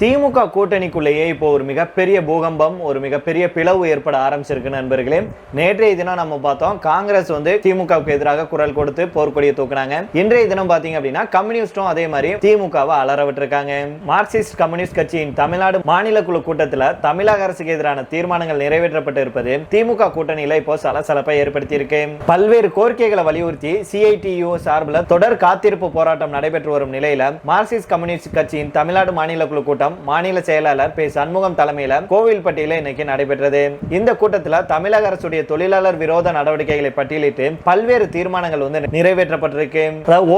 திமுக கூட்டணிக்குள்ளேயே இப்போ ஒரு மிகப்பெரிய பூகம்பம் ஒரு மிகப்பெரிய பிளவு ஏற்பட ஆரம்பிச்சிருக்கு நண்பர்களே. நேற்றைய தினம் நம்ம பார்த்தோம் காங்கிரஸ் வந்து திமுகவுக்கு எதிராக குரல் கொடுத்து போர்க்கொடியை தூக்குனாங்க. இன்றைய தினம் பாத்தீங்க அப்படின்னா கம்யூனிஸ்டும் அதே மாதிரி திமுகவை அலற விட்டுருக்காங்க. மார்க்சிஸ்ட் கம்யூனிஸ்ட் கட்சியின் தமிழ்நாடு மாநில குழு கூட்டத்தில் தமிழக அரசுக்கு எதிரான தீர்மானங்கள் நிறைவேற்றப்பட்டு இருப்பது திமுக கூட்டணியில இப்போ சலசலப்பை ஏற்படுத்தி இருக்கு பல்வேறு கோரிக்கைகளை வலியுறுத்தி சிஐடியு சார்பில் தொடர் காத்திருப்பு போராட்டம் நடைபெற்று வரும் நிலையில மார்க்சிஸ்ட் கம்யூனிஸ்ட் கட்சியின் தமிழ்நாடு மாநில குழு கூட்டம் மாநில செயலாளர் பி. சண்முகம் தலைமையில கோவில்பட்டியில் இன்னைக்கு நடைபெற்றது. இந்த கூட்டத்தில் தமிழக அரசுடைய தொழிலாளர் விரோத நடவடிக்கைகளை பட்டியலிட்டு பல்வேறு தீர்மானங்கள் வந்து நிறைவேற்றப்பட்டிருக்கு.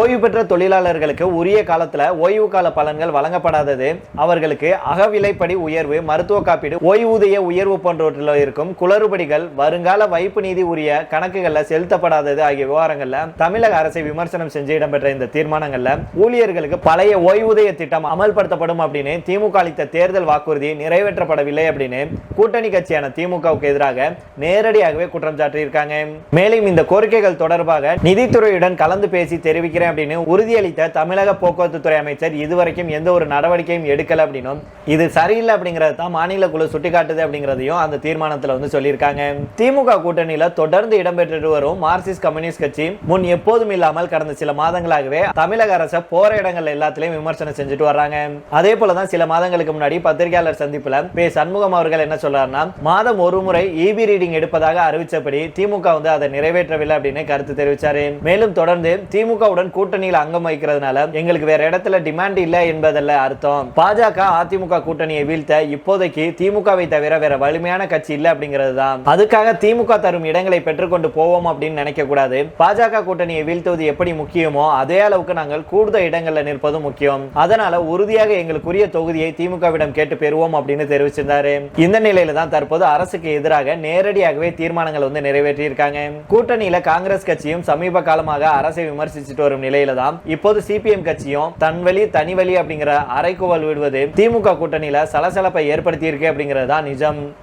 ஓய்வு பெற்ற தொழிலாளர்களுக்கு உரிய காலத்துல ஓய்வு கால பலன்கள் வழங்கப்படாதது. அவர்களுக்கு அகவிலைப்படி உயர்வு மருத்துவ காப்பீடு ஓய்வூதிய உயர்வு போன்றவற்றில் இருக்கும் குளறுபடிகள் வருங்கால வைப்பு நிதி உரிய கணக்குகளில் செலுத்தப்படாதது ஆகிய விவகாரங்களில் தமிழக அரசை விமர்சனம் செஞ்சு இடம்பெற்ற இந்த தீர்மானங்களில் ஊழியர்களுக்கு பழைய ஓய்வூதிய திட்டம் அமல்படுத்தப்படும் அப்படின்னு திமுக அளித்த தேர்தல் வாக்குறுதி நிறைவேற்றப்படவில்லை அப்படின்னு கூட்டணி கட்சியான திமுகவுக்கு எதிராக நேரடியாகவே குற்றம் சாட்டியிருக்காங்க. மேலும் இந்த கோரிக்கைகள் தொடர்பாக நிதித்துறையுடன் கலந்து பேசி தெரிவிக்கிறேன் அப்படின்னு உறுதியளித்த தமிழக போக்குவரத்து துறை அமைச்சர் இதுவரைக்கும் எந்த ஒரு நடவடிக்கையும் எடுக்கல அப்படின்னும் இது சரியில்லை அப்படிங்கறது தான் மாநில குழு சுட்டிக்காட்டுது அப்படிங்கிறதையும் அந்த தீர்மானத்தில் வந்து சொல்லியிருக்காங்க. திமுக கூட்டணியில தொடர்ந்து இடம்பெற்று வரும் மார்க்சிஸ்ட் கம்யூனிஸ்ட் கட்சி முன் எப்போதும் இல்லாமல் கடந்த சில மாதங்களாகவே தமிழக அரசை போற இடங்கள் எல்லாத்திலையும் விமர்சனம் செஞ்சுட்டு வர்றாங்க. அதே போலதான் சில மாதங்களுக்கு முன்னாடி பத்திரிகையாளர் சந்திப்புல பே சண்முகம் அவர்கள் என்ன சொல்றாருன்னா மாதம் ஒரு முறை இபி ரீடிங் எடுப்பதாக அறிவிச்சபடி திமுக வந்து அதை நிறைவேற்றவில்லை அப்படின்னு கருத்து தெரிவிச்சாரு. மேலும் தொடர்ந்து திமுகவுடன் கூட்டணியில் அங்கம் வகிக்கிறதுனால எங்களுக்கு வேற இடத்துல டிமாண்ட் இல்லை என்பதல்ல அர்த்தம். பாஜக அதிமுக கூட்டணியை வீழ்த்த இப்போதைக்கு திமுகவை தவிர வேற வலிமையான கட்சி இல்லை அப்படிங்கிறது தான். அதுக்காக திமுக தரும் இடங்களை பெற்றுக்கொண்டு போவோம் அப்படின்னு நினைக்க கூடாது. பாஜக கூட்டணியை வீழ்த்துவது எப்படி முக்கியமோ அதே அளவுக்கு நாங்கள் கூடுதல் இடங்கள்ல நிற்பதும் முக்கியம். அதனால உறுதியாக எங்களுக்குரிய தொகுதி தொகுதியை திமுகவிடம் கேட்டு பெறுவோம் அப்படின்னு தெரிவிச்சிருந்தாரு. இந்த நிலையில தான் தற்போது அரசுக்கு எதிராக நேரடியாகவே தீர்மானங்கள் வந்து நிறைவேற்றியிருக்காங்க. கூட்டணியில காங்கிரஸ் கட்சியும் சமீப காலமாக அரசை விமர்சிச்சுட்டு வரும் நிலையில தான் இப்போது சிபிஎம் கட்சியும் தன் வழி தனி வழி அப்படிங்கிற அரைக்குவல் விடுவது திமுக கூட்டணியில சலசலப்பை ஏற்படுத்தி இருக்கு அப்படிங்கிறது தான் நிஜம்.